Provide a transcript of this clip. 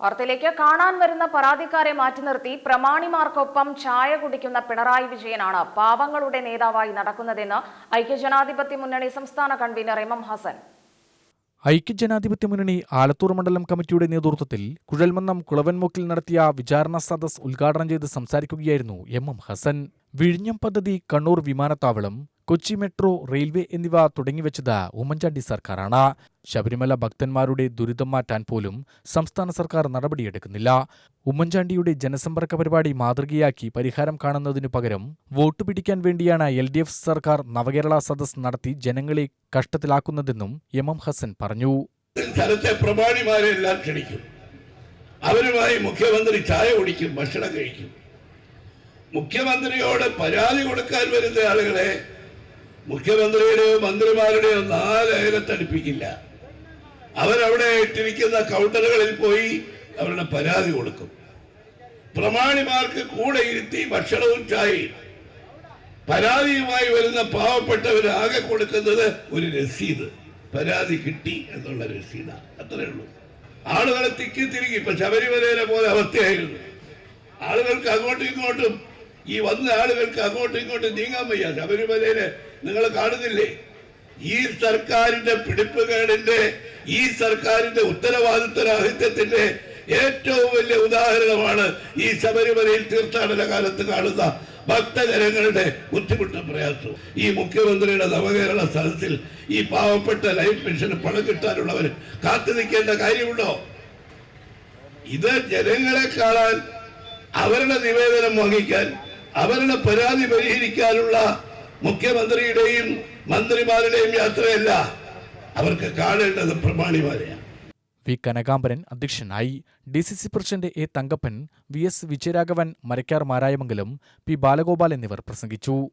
വാർത്തയിലേക്ക് കാണാൻ വരുന്ന പരാതിക്കാരെ മാറ്റി നിർത്തി പ്രമാണിമാർക്കൊപ്പം ചായ കുടിക്കുന്ന പിണറായി വിജയനാണ് പാവങ്ങളുടെ നേതാവായി നടക്കുന്നതെന്ന് ഐക്യജനാധിപത്യ മുന്നണി സംസ്ഥാന കൺവീനർ എം എം ഹസൻ. ഐക്യജനാധിപത്യ മുന്നണി ആലത്തൂർ മണ്ഡലം കമ്മിറ്റിയുടെ നേതൃത്വത്തിൽ കുഴൽമന്നം കുളവൻമുക്കിൽ നടത്തിയ വിചാരണ സദസ് ഉദ്ഘാടനം ചെയ്ത് സംസാരിക്കുകയായിരുന്നു എം എം ഹസൻ. വിഴിഞ്ഞം പദ്ധതി കണ്ണൂർ വിമാനത്താവളം കൊച്ചി മെട്രോ റെയിൽവേ എന്നിവ തുടങ്ങിവെച്ചത് ഉമ്മൻചാണ്ടി സർക്കാരാണ്. ശബരിമല ഭക്തന്മാരുടെ ദുരിതം മാറ്റാൻ പോലും സംസ്ഥാന സർക്കാർ നടപടിയെടുക്കുന്നില്ല. ഉമ്മൻചാണ്ടിയുടെ ജനസമ്പർക്ക പരിപാടി മാതൃകയാക്കി പരിഹാരം കാണുന്നതിനു പകരം വോട്ട് പിടിക്കാൻ വേണ്ടിയാണ് എൽ ഡി എഫ് സർക്കാർ നവകേരള സദസ് നടത്തി ജനങ്ങളെ കഷ്ടത്തിലാക്കുന്നതെന്നും എം എം ഹസൻ പറഞ്ഞു. എല്ലാം ക്ഷണിക്കും. അവരുമായി മുഖ്യമന്ത്രി ചായ കുടിക്കും ഭക്ഷണം കഴിക്കും. മുഖ്യമന്ത്രിയോട് പരാതി കൊടുക്കാൻ വരുന്ന ആളുകളെ മുഖ്യമന്ത്രിയുടെയോ മന്ത്രിമാരുടെയോ നാലയലത്തടുപ്പിക്കില്ല അവരവിടെ ഇട്ടിരിക്കുന്ന കൗണ്ടറുകളിൽ പോയി അവരുടെ പരാതി കൊടുക്കും. പ്രമാണിമാർക്ക് കൂടെ ഇരുത്തി ഭക്ഷണവും ചായയും. പരാതിയുമായി വരുന്ന പാവപ്പെട്ടവരാകെ കൊടുക്കുന്നത് ഒരു രസീത്. പരാതി കിട്ടി എന്നുള്ള രസീതാണ് അത്രേ ഉള്ളൂ. ആളുകളെ തിക്കി തിരികി. ഇപ്പൊ ശബരിമലയിലെ പോലെ അവസ്ഥയായിരുന്നു. ആളുകൾക്ക് അങ്ങോട്ടും ഇങ്ങോട്ടും ഈ വന്ന ആളുകൾക്ക് അങ്ങോട്ടും ഇങ്ങോട്ടും നീങ്ങാൻ വയ്യ. ശബരിമലയിൽ നിങ്ങൾ കാണുന്നില്ലേ? ഈ സർക്കാരിന്റെ പിടിപ്പുകേടിന്റെ ഈ സർക്കാരിന്റെ ഉത്തരവാദിത്വ രാഹിത്യത്തിന്റെ ഏറ്റവും വലിയ ഉദാഹരണമാണ് ഈ ശബരിമലയിൽ തീർത്ഥാടന കാലത്ത് കാണുന്ന ഭക്തജനങ്ങളുടെ ബുദ്ധിമുട്ടും പ്രയാസവും. ഈ മുഖ്യമന്ത്രിയുടെ നവകേരള സദസ്സിൽ ഈ പാവപ്പെട്ട ലൈഫ് മിഷൻ പണം കിട്ടാനുള്ളവർ കാത്തു നിൽക്കേണ്ട കാര്യമുണ്ടോ? ഇത് ജനങ്ങളെ കാണാൻ അവരുടെ നിവേദനം വഹിക്കാൻ അവരുടെ പരാതി പരിഹരിക്കാനുള്ള മുഖ്യമന്ത്രിയുടെയും മന്ത്രിമാരുടെയും യാത്രയല്ല. അവർക്ക് കാണേണ്ടത് പ്രമാണിമാരെയാണ്. വി കനകാംബരൻ അധ്യക്ഷനായി D C C president A Thankappan V S Vijayaraghavan Marakkar Marayamangalam P Balagopal എന്നിവർ പ്രസംഗിച്ചു.